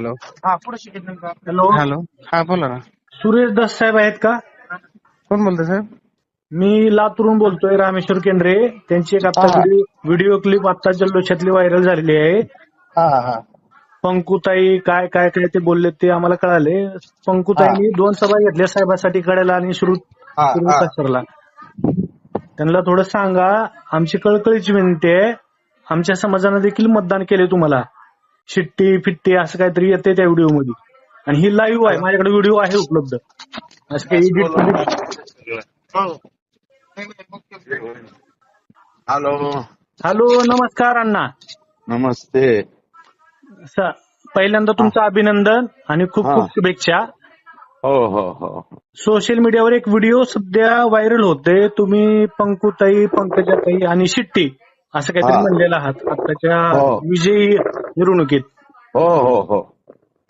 Hello hello hello हा बोला ना. सुरेश दस साहेब आहेत का? कोण बोलतोय साहेब? मी लातूरून बोलतोय रामेश्वर केंद्रे. त्यांची एक आता हा, हा. व्हिडिओ क्लिप आता जल्लोषातली व्हायरल झालेली आहे. हा हा. हा पंकुताई काय काय काय ते बोलले ते आम्हाला कळाले. पंकुताईंनी दोन सभा घेतल्या साहेबासाठी कळायला आणि श्रुत हा, हा. सरला त्यांना थोडं सांगा. आमची कळकळीची विनंती आहे. आमच्या समाजानं देखील मतदान केले तुम्हाला. शिट्टी फिट्टी असं काहीतरी येते त्या व्हिडिओमध्ये. आणि ही लाईव्ह आहे. माझ्याकडे व्हिडिओ आहे उपलब्ध. असं काही edit हॅलो हॅलो नमस्कार अण्णा. नमस्ते. स- पहिल्यांदा तुमचं अभिनंदन आणि खूप. खूप शुभेच्छा. हो हो हो. सोशल मीडियावर एक व्हिडिओ सध्या व्हायरल होते. तुम्ही पंकुताई पंकजाताई आणि शिट्टी असं काहीतरी. म्हणलेलं आहात. आताच्या हो. विजयी मिरवणुकीत. हो हो हो.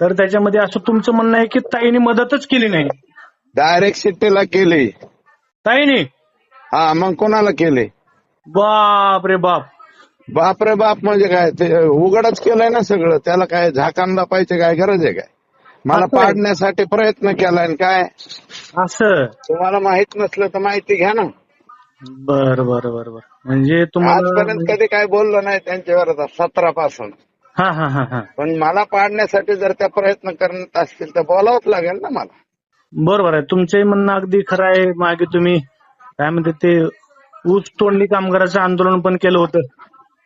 तर त्याच्यामध्ये असं तुमचं म्हणणं आहे की ताईने मदतच केली नाही? डायरेक्ट शिट्टीला केली. ताईने? हा मग कोणाला केली? बाप रे बाप. बापरे बाप म्हणजे काय ते उघडच केलंय ना सगळं. त्याला काय झाकांदा पाहिजे काय गरज आहे काय? मला असं आहे. पाडण्यासाठी प्रयत्न केलाय आणि काय? असं. तुम्हाला माहीत नसलं तर माहिती घ्या ना. बर बर बर बर. म्हणजे तुम्हाला आजपर्यंत कधी काय बोललो नाही त्यांच्यावर सतरा पासून हा हा हा हा. पण मला पाडण्यासाठी जर त्या प्रयत्न करत असतील तर बोलावंच लागेल ना मला. बरोबर आहे. तुमचंही म्हणणं अगदी खरं आहे. मागे तुम्ही काय म्हणते ते ऊस तोडणी कामगाराचं आंदोलन पण केलं होतं.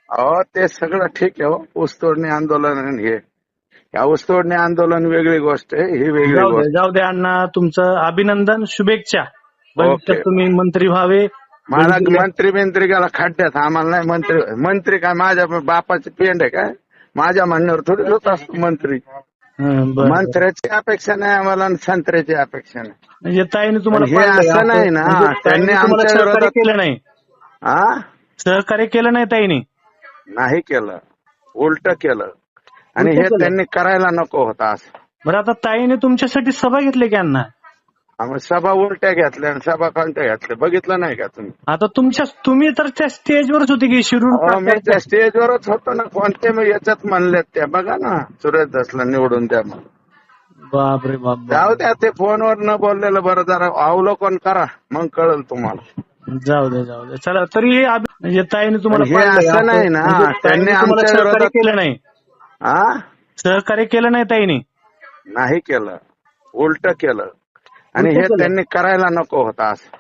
अहो ते सगळं ठीक आहे हो. ऊसतोडणी आंदोलन आणि हे. या ऊसतोडणी आंदोलन वेगळी गोष्ट आहे. ही वेगळी जाऊ दे गोष्ट. जाऊ दे अण्णा. तुमचं अभिनंदन शुभेच्छा. भविष्यात. तुम्ही मंत्री व्हावे. मला मंत्री बिंत्री गेला खड्ड्यात. आम्हाला नाही मंत्री मंत्री काय माझ्या बापाची पेंड आहे काय? माझ्या म्हणण्यावर थोडी होत असतो मंत्री. मंत्र्याची अपेक्षा नाही आम्हाला आणि संत्र्याची अपेक्षा नाही. म्हणजे ताईने तुम्हाला हे. असं नाही ना. म्हणजे ताईने त्यांनी तुम्हाला आमच्या सहकार्य विरोधात- केलं नाही. हा सहकार्य केलं नाही ताईने. नाही केलं. उलट केलं. आणि उलटं हे केलं. त्यांनी करायला नको होता असं. बरं आता ताईने तुमच्यासाठी सभा घेतली की अण्णा आम्ही सभा उलट्या घेतल्या आणि सभा कोणत्या घेतल्या. बघितलं नाही का तुम्ही? आता तुमच्या तुम्ही तर त्या स्टेजवरच होते की अहो, मी त्या स्टेजवरच होतो ना. कोणते मी याच्यात म्हणलेत त्या. बघा ना सुरेश दसला निवडून द्या म्हणून. बापरे बाप. जाऊ द्या ते फोनवर न बोललेलं बरं. जरा अवलोकन करा. मग कळेल तुम्हाला. जाऊ दे जाऊ दे चला तरी हे अभि- म्हणजे ताईने तुम्हाला हे. असं नाही ना. म्हणजे ताईने त्यांनी तुम्हाला आमच्या सहकार्य विरोधात- केलं नाही. हा सहकार्य केलं नाही ताईने? नाही केलं. उलट केलं. आणि हे. त्यांनी करायला नको होता असं